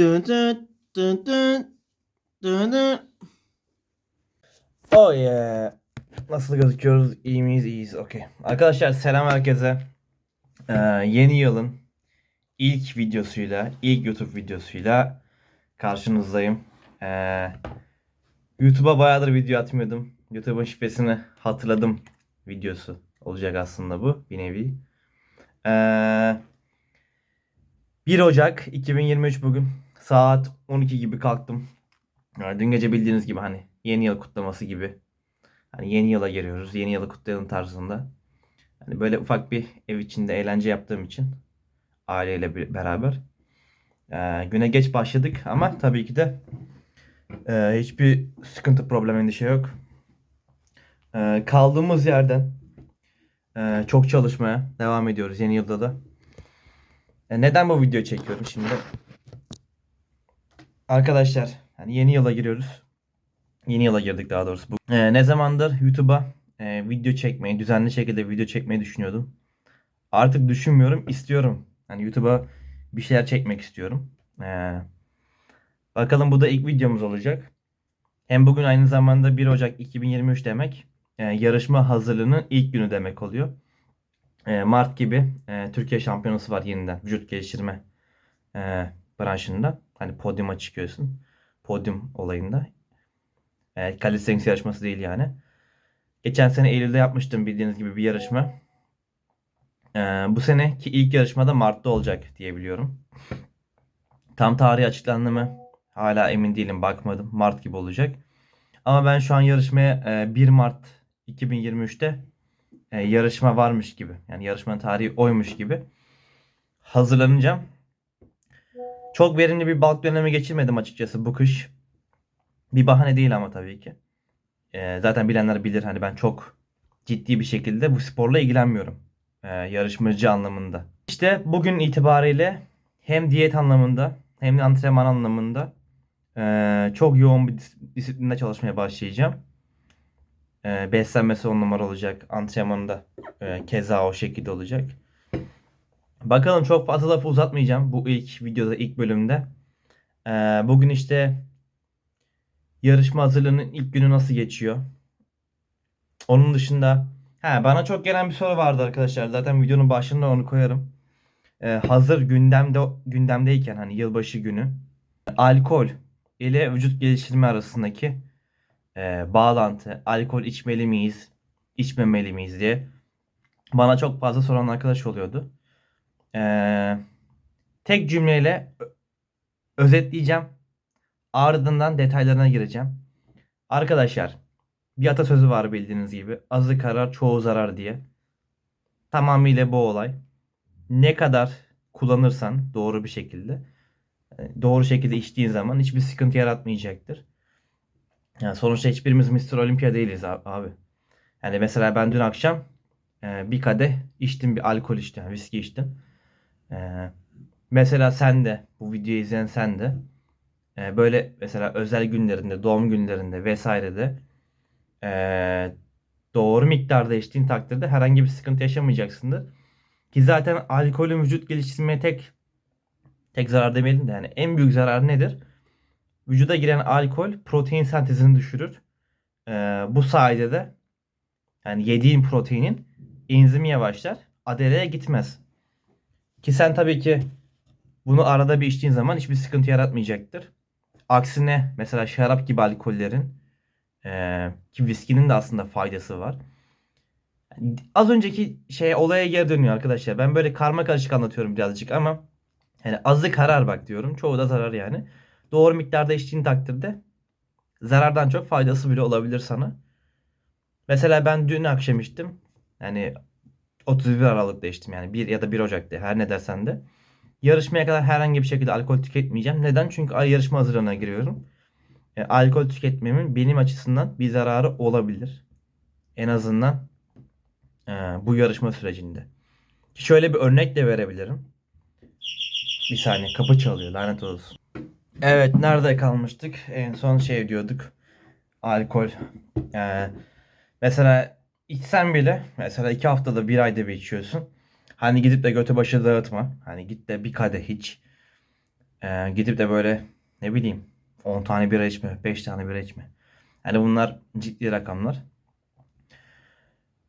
Dın dın dın dın dın dın. Oh yeah. Nasıl gözüküyoruz? İyi miyiz? İyiyiz. Okey. Arkadaşlar selam herkese. Ee, yeni yılın ilk videosuyla, ilk YouTube videosuyla karşınızdayım. Ee, YouTube'a bayağıdır video atmıyordum. YouTube'un şifresini hatırladım videosu olacak aslında bu bir nevi. Ee, 1 Ocak 2023 bugün saat 12 gibi kalktım. Yani dün gece bildiğiniz gibi hani yeni yıl kutlaması gibi. Hani yeni yıla giriyoruz. Yeni yılı kutlayalım tarzında. Hani böyle ufak bir ev içinde eğlence yaptığım için aileyle beraber. Ee, güne geç başladık ama tabii ki de e, hiçbir sıkıntı problem endişe yok. Ee, kaldığımız yerden e, çok çalışmaya devam ediyoruz yeni yılda da. E, neden bu videoyu çekiyorum şimdi? Arkadaşlar hani yeni yıla giriyoruz. Yeni yıla girdik daha doğrusu. Bu- E, ne zamandır YouTube'a e, video çekmeyi, düzenli şekilde video çekmeyi düşünüyordum. Artık düşünmüyorum, istiyorum. Hani YouTube'a bir şeyler çekmek istiyorum. E, bakalım bu da ilk videomuz olacak. Hem bugün aynı zamanda 1 Ocak 2023 demek e, yarışma hazırlığının ilk günü demek oluyor. E, Mart gibi e, Türkiye şampiyonası var yeniden vücut geliştirme e, branşında. Hani podyuma çıkıyorsun. Podyum olayında. E, calisthenics yarışması değil yani. Geçen sene Eylül'de yapmıştım bildiğiniz gibi bir yarışma. E, bu seneki ilk yarışmada Mart'ta olacak diye biliyorum. Tam tarihi açıklandı mı? Hala emin değilim bakmadım. Mart gibi olacak. Ama ben şu an yarışmaya e, 1 Mart 2023'te e, yarışma varmış gibi. Yani yarışmanın tarihi oymuş gibi hazırlanacağım. Çok verimli bir balk dönemi geçirmedim açıkçası bu kış. Bir bahane değil ama tabii ki. E, zaten bilenler bilir hani ben çok ciddi bir şekilde bu sporla ilgilenmiyorum. E, yarışmacı anlamında. İşte bugün itibariyle hem diyet anlamında hem de antrenman anlamında e, çok yoğun bir dis- disiplinde çalışmaya başlayacağım. E, beslenmesi on numara olacak. Antrenmanı da e, keza o şekilde olacak. Bakalım çok fazla lafı uzatmayacağım bu ilk videoda, ilk bölümde. E, bugün işte yarışma hazırlığının ilk günü nasıl geçiyor? Onun dışında ha, bana çok gelen bir soru vardı arkadaşlar. Zaten videonun başında onu koyarım. E, hazır gündemde gündemdeyken hani yılbaşı günü alkol ile vücut geliştirme arasındaki e, bağlantı, alkol içmeli miyiz, içmemeli miyiz diye bana çok fazla soran arkadaş oluyordu. E, tek cümleyle özetleyeceğim. Ardından detaylarına gireceğim. Arkadaşlar, bir atasözü var bildiğiniz gibi. Azı karar, çoğu zarar diye. Tamamıyla bu olay. Ne kadar kullanırsan doğru bir şekilde, e, doğru şekilde içtiğin zaman hiçbir sıkıntı yaratmayacaktır. Yani sonuçta hiçbirimiz Mr. Olympia değiliz abi. Yani mesela ben dün akşam e, bir kadeh içtim, bir alkol içtim, yani viski içtim. E, mesela sen de, bu videoyu izleyen sen de e, böyle mesela özel günlerinde, doğum günlerinde vesairede e, doğru miktarda içtiğin takdirde herhangi bir sıkıntı yaşamayacaksındır. Ki zaten alkolün vücut geliştirmeye tek tek zarar demeyelim de yani en büyük zarar nedir? Vücuda giren alkol protein sentezini düşürür. Ee, bu sayede de yani yediğin proteinin enzimi yavaşlar. Adereye gitmez. Ki sen tabii ki bunu arada bir içtiğin zaman hiçbir sıkıntı yaratmayacaktır. Aksine mesela şarap gibi alkollerin ee, ki viskinin de aslında faydası var. Az önceki şey olaya geri dönüyor arkadaşlar. Ben böyle karma karışık anlatıyorum birazcık ama yani azı karar bak diyorum. Çoğu da zarar yani. Doğru miktarda içtiğin takdirde zarardan çok faydası bile olabilir sana. Mesela ben dün akşam içtim. Yani 31 Aralık'ta içtim yani 1 ya da 1 Ocak'ta her ne dersen de. Yarışmaya kadar herhangi bir şekilde alkol tüketmeyeceğim. Neden? Çünkü ay yarışma hazırlığına giriyorum. E, alkol tüketmemin benim açısından bir zararı olabilir. En azından e, bu yarışma sürecinde. Şöyle bir örnek de verebilirim. Bir saniye kapı çalıyor lanet olsun. Evet nerede kalmıştık? En son şey diyorduk. Alkol. Ee, mesela içsen bile mesela iki haftada bir ayda bir içiyorsun. Hani gidip de götü başı dağıtma. Hani git de bir kadeh iç. Ee, gidip de böyle ne bileyim 10 tane bira içme, 5 tane bira içme. Yani bunlar ciddi rakamlar.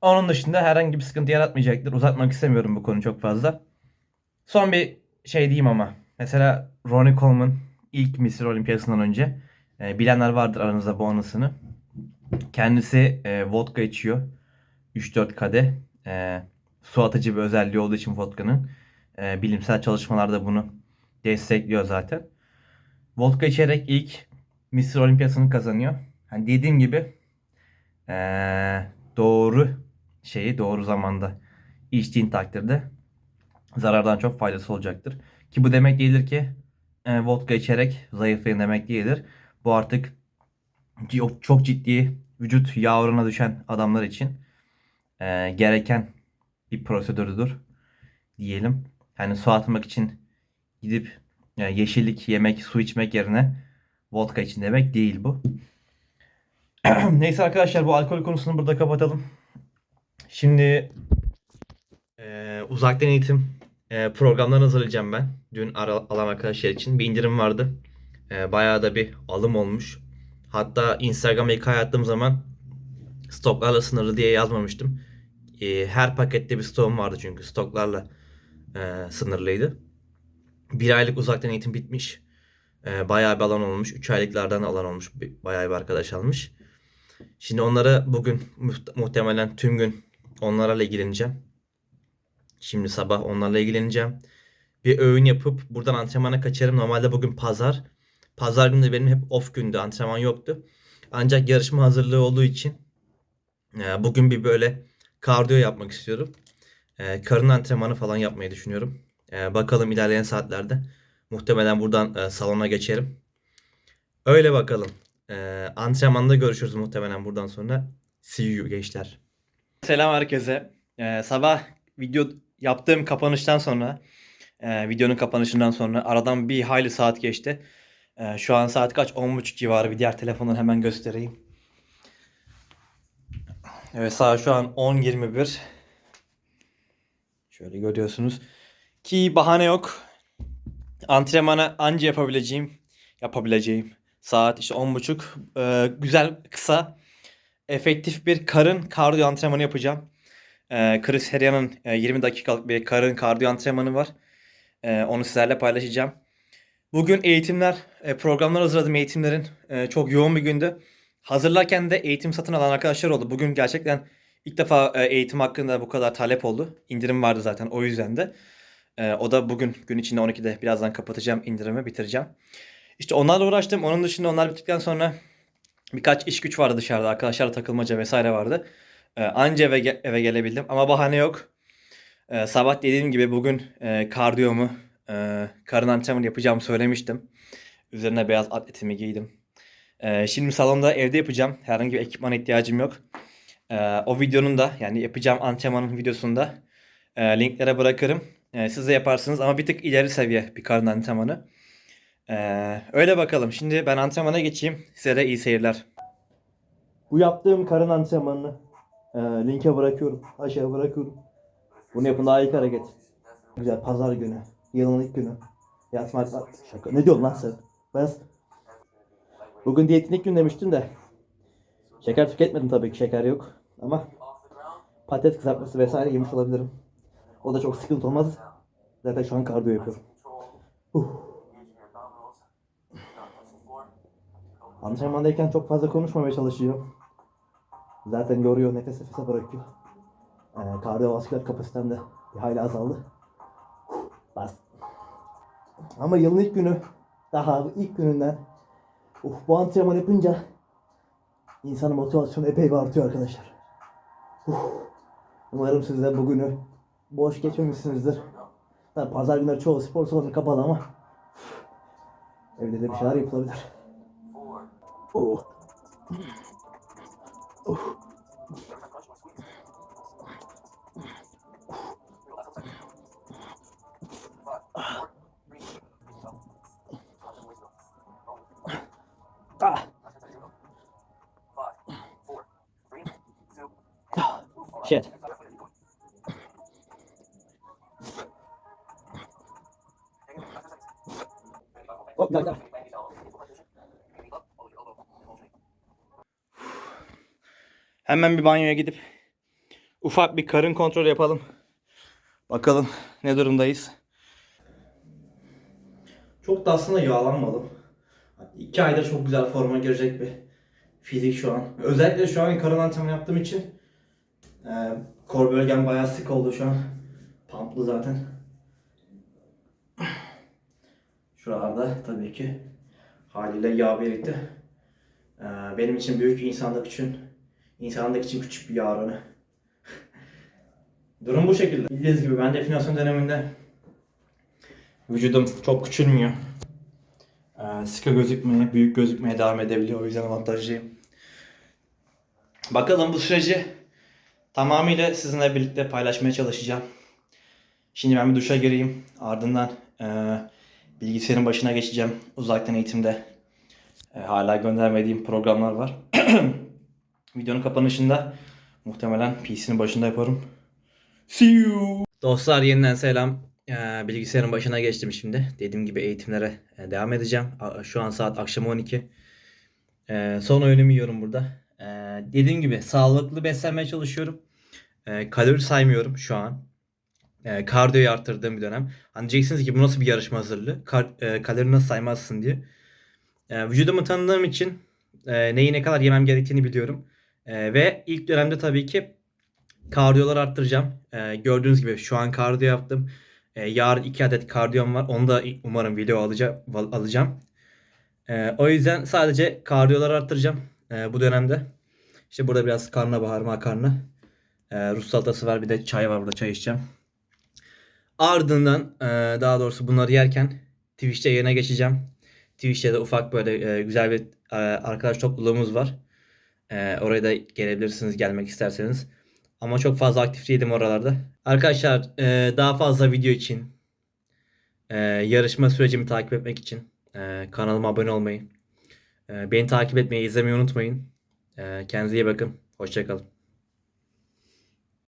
Onun dışında herhangi bir sıkıntı yaratmayacaktır. Uzatmak istemiyorum bu konu çok fazla. Son bir şey diyeyim ama. Mesela Ronnie Coleman ilk Mr. Olimpiyasından önce e, bilenler vardır aranızda bu anısını. Kendisi e, vodka içiyor. 3-4 kadeh. E, su atıcı bir özelliği olduğu için vodkanın. E, bilimsel çalışmalarda bunu destekliyor zaten. Vodka içerek ilk Mr. Olimpiyasını kazanıyor. Hani dediğim gibi e, doğru şeyi doğru zamanda içtiğin takdirde zarardan çok faydası olacaktır. Ki bu demek değildir ki e, vodka içerek zayıflayın demek değildir. Bu artık çok, ciddi vücut yağ düşen adamlar için e, gereken bir prosedürdür diyelim. Yani su atmak için gidip e, yeşillik yemek, su içmek yerine vodka için demek değil bu. Neyse arkadaşlar bu alkol konusunu burada kapatalım. Şimdi e, uzaktan eğitim e, programlarını hazırlayacağım ben. Dün ara, alan arkadaşlar için bir indirim vardı. E, bayağı da bir alım olmuş. Hatta Instagram'a hikaye attığım zaman stoklarla sınırlı diye yazmamıştım. E, her pakette bir stoğum vardı çünkü stoklarla e, sınırlıydı. Bir aylık uzaktan eğitim bitmiş. E, bayağı bir alan olmuş. 3 aylıklardan alan olmuş. Bayağı bir arkadaş almış. Şimdi onlara bugün muht- muhtemelen tüm gün onlarla ilgileneceğim. Şimdi sabah onlarla ilgileneceğim. Bir öğün yapıp buradan antrenmana kaçarım. Normalde bugün pazar. Pazar günü de benim hep off gündü. Antrenman yoktu. Ancak yarışma hazırlığı olduğu için e, bugün bir böyle kardiyo yapmak istiyorum. E, karın antrenmanı falan yapmayı düşünüyorum. E, bakalım ilerleyen saatlerde. Muhtemelen buradan e, salona geçerim. Öyle bakalım. E, antrenmanda görüşürüz muhtemelen buradan sonra. See you gençler. Selam herkese. E, sabah video yaptığım kapanıştan sonra e, videonun kapanışından sonra aradan bir hayli saat geçti. E, şu an saat kaç? 10.30 civarı. Bir diğer telefondan hemen göstereyim. Evet saat şu an 10.21. Şöyle görüyorsunuz. Ki bahane yok. Antrenmana anca yapabileceğim yapabileceğim saat işte 10.30 Ee, güzel kısa efektif bir karın kardiyo antrenmanı yapacağım. Ee, Chris Heria'nın e, 20 dakikalık bir karın kardiyo antrenmanı var. Ee, onu sizlerle paylaşacağım. Bugün eğitimler, e, programlar hazırladım eğitimlerin. E, çok yoğun bir gündü. Hazırlarken de eğitim satın alan arkadaşlar oldu. Bugün gerçekten ilk defa e, eğitim hakkında bu kadar talep oldu. İndirim vardı zaten o yüzden de. E, o da bugün gün içinde 12'de birazdan kapatacağım indirimi bitireceğim. İşte onlarla uğraştım. Onun dışında onlar bittikten sonra birkaç iş güç vardı dışarıda. Arkadaşlarla takılmaca vesaire vardı. E, anca eve, eve gelebildim ama bahane yok. Sabah dediğim gibi bugün kardiyomu, karın antrenmanı yapacağımı söylemiştim. Üzerine beyaz atletimi giydim. E, şimdi salonda evde yapacağım. Herhangi bir ekipmana ihtiyacım yok. E, o videonun da yani yapacağım antrenmanın videosunda e, linklere bırakırım. E, siz de yaparsınız ama bir tık ileri seviye bir karın antrenmanı. Öyle bakalım. Şimdi ben antrenmana geçeyim. Size de iyi seyirler. Bu yaptığım karın antrenmanını e, linke bırakıyorum. Aşağıya bırakıyorum. Bunu yapın daha ilk hareket. Güzel pazar günü. Yılın ilk günü. Yatmak şaka. Ne diyorsun lan sen? Ben Bugün diyetin ilk gün demiştim de. Şeker tüketmedim tabii ki şeker yok. Ama patates kızartması vesaire yemiş olabilirim. O da çok sıkıntı olmaz. Zaten şu an kardiyo yapıyorum. Uh. Antrenmandayken çok fazla konuşmamaya çalışıyorum. Zaten yoruyor, nefes nefese bırakıyor. Ee, kardiyovasküler kapasitem de bir hayli azaldı. Bas. Ama yılın ilk günü, daha ilk gününden Uf, bu antrenman yapınca insanın motivasyonu epey bir artıyor arkadaşlar. Uf. Umarım siz de bugünü boş geçmemişsinizdir. Tabii pazar günleri çoğu spor salonu kapalı ama evde de bir şeyler yapılabilir. Oh. Oh. Hop gel gel. Hemen bir banyoya gidip ufak bir karın kontrolü yapalım. Bakalım ne durumdayız. Çok da aslında yağlanmadım. İki ayda çok güzel forma girecek bir fizik şu an. Özellikle şu an karın antrenmanı yaptığım için e, kor bölgem bayağı sık oldu şu an. Pamplı zaten. Şuralarda tabii ki haliyle yağ birikti. E, benim için büyük, insanlık için insanlık için küçük bir yağ oranı. Durum bu şekilde. Bildiğiniz gibi ben definasyon döneminde vücudum çok küçülmüyor. Ee, sıkı gözükmeye, büyük gözükmeye devam edebiliyor. O yüzden avantajlıyım. Bakalım bu süreci tamamıyla sizinle birlikte paylaşmaya çalışacağım. Şimdi ben bir duşa gireyim. Ardından e, bilgisayarın başına geçeceğim. Uzaktan eğitimde e, hala göndermediğim programlar var. Videonun kapanışında muhtemelen PC'nin başında yaparım. See you. Dostlar yeniden selam. Ee, bilgisayarın başına geçtim şimdi. Dediğim gibi eğitimlere e, devam edeceğim. Şu an saat akşam 12. Ee, son öğünümü yiyorum burada. Ee, dediğim gibi sağlıklı beslenmeye çalışıyorum. Ee, kalori saymıyorum şu an. Ee, kardiyoyu arttırdığım bir dönem. Hani diyeceksiniz ki bu nasıl bir yarışma hazırlığı? Kar- e, kalori nasıl saymazsın diye. Ee, vücudumu tanıdığım için e, neyi ne kadar yemem gerektiğini biliyorum. Ee, ve ilk dönemde tabii ki kardiyoları arttıracağım. Ee, gördüğünüz gibi şu an kardiyo yaptım. Ee, yarın iki adet kardiyom var. Onu da umarım video alacağım. alacağım. Ee, o yüzden sadece kardiyoları arttıracağım ee, bu dönemde. İşte burada biraz karnabahar makarna. Ee, Rus salatası var bir de çay var burada çay içeceğim. Ardından e, daha doğrusu bunları yerken Twitch'te yayına geçeceğim. Twitch'te de ufak böyle e, güzel bir e, arkadaş topluluğumuz var. Oraya da gelebilirsiniz gelmek isterseniz. Ama çok fazla aktif değilim oralarda. Arkadaşlar daha fazla video için yarışma sürecimi takip etmek için kanalıma abone olmayı, beni takip etmeyi, izlemeyi unutmayın. Kendinize iyi bakın. Hoşçakalın.